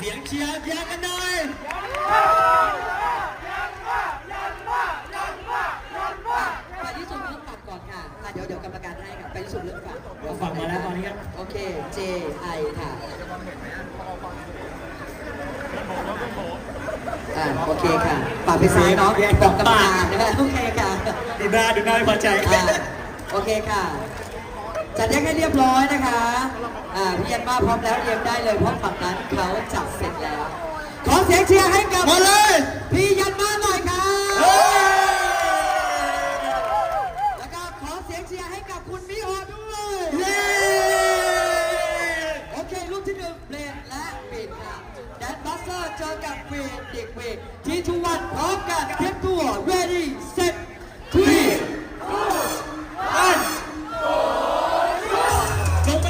เชียร์เชียร์กันหน่อยไปที่สุดเรื่องตัดก่อนค่ะอะ เดี๋ยวเดี๋ยวกรรมการให้ค่ะไปที่สุดเรื่องตัดเราฟังมาแล้วตอนนี้ครับ โอเค J I ค่ะอ่าโอเคค่ะฝากไปซ้ายเนาะบอกกรรมการนะคะโอเคค่ะดูหน้าดูหน้าไม่พอใจ อ่าโอเคค่ะ จัดแยกให้เรียบร้อยนะคะ เรียนมาพร้อมแล้วเรียนได้เลยเพราะฝั่งนั้นเขาจัดเสร็จแล้ว ขอเสียงเชียร์ให้กับมาเลย พี่ยันมาหน่อยครับแล้วก็ขอเสียงเชียร์ให้กับคุณมิโอด้วยโอเคลูกที่ดึงเบลดและปิดค่ะแดนบัสเซอร์เจอกับวีดเด็กวีดทีทุกวันพร้อมกัน